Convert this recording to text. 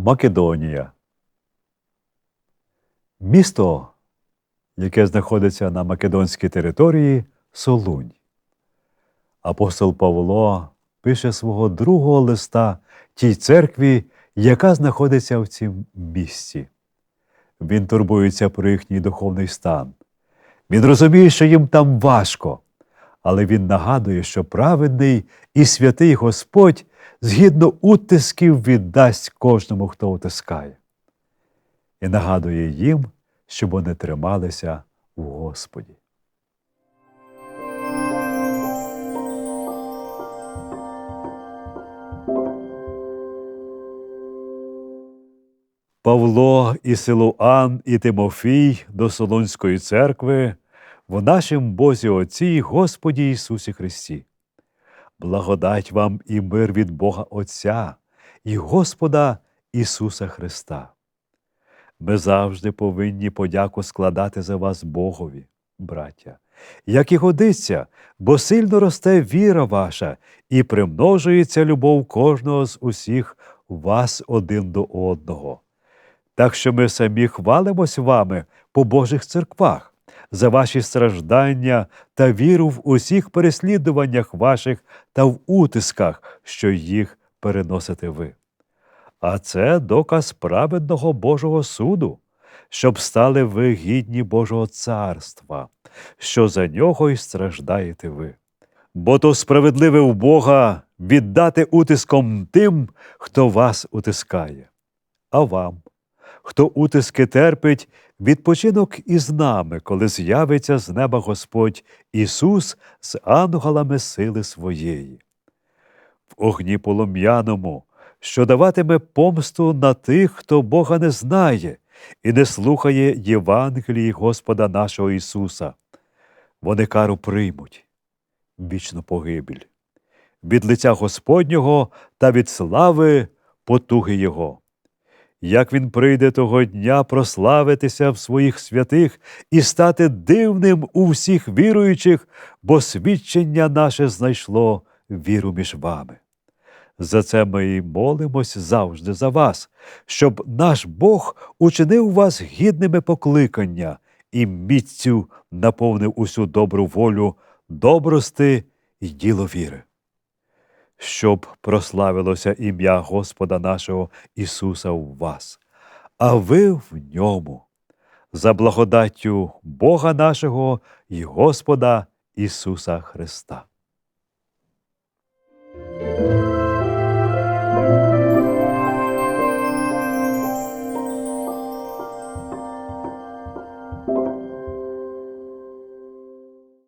Македонія. Місто, яке знаходиться на македонській території, Солунь. Апостол Павло пише свого другого листа тій церкві, яка знаходиться в цім місці. Він турбується про їхній духовний стан. Він розуміє, що їм там важко, але він нагадує, що праведний і святий Господь згідно утисків віддасть кожному, хто утискає. І нагадує їм, щоб вони трималися в Господі. Павло і Силуан і Тимофій до Солонської церкви в нашім Бозі Отці Господі Ісусі Христі. Благодать вам і мир від Бога Отця і Господа Ісуса Христа. Ми завжди повинні подяку складати за вас Богові, браття, як і годиться, бо сильно росте віра ваша і примножується любов кожного з усіх вас один до одного. Так що ми самі хвалимось вами по Божих церквах за ваші страждання та віру в усіх переслідуваннях ваших та в утисках, що їх переносите ви. А це доказ праведного Божого суду, щоб стали ви гідні Божого царства, що за нього й страждаєте ви. Бо то справедливе в Бога віддати утиском тим, хто вас утискає, а вам хто утиски терпить, відпочинок із нами, коли з'явиться з неба Господь Ісус з ангелами сили своєї. В огні полум'яному, що даватиме помсту на тих, хто Бога не знає і не слухає Євангелії Господа нашого Ісуса. Вони кару приймуть, вічну погибель, від лиця Господнього та від слави потуги Його як він прийде того дня прославитися в своїх святих і стати дивним у всіх віруючих, бо свідчення наше знайшло віру між вами. За це ми й молимось завжди за вас, щоб наш Бог учинив вас гідними покликання і міцю наповнив усю добру волю, добрости й діло віри щоб прославилося ім'я Господа нашого Ісуса у вас, а ви в ньому, за благодаттю Бога нашого і Господа Ісуса Христа.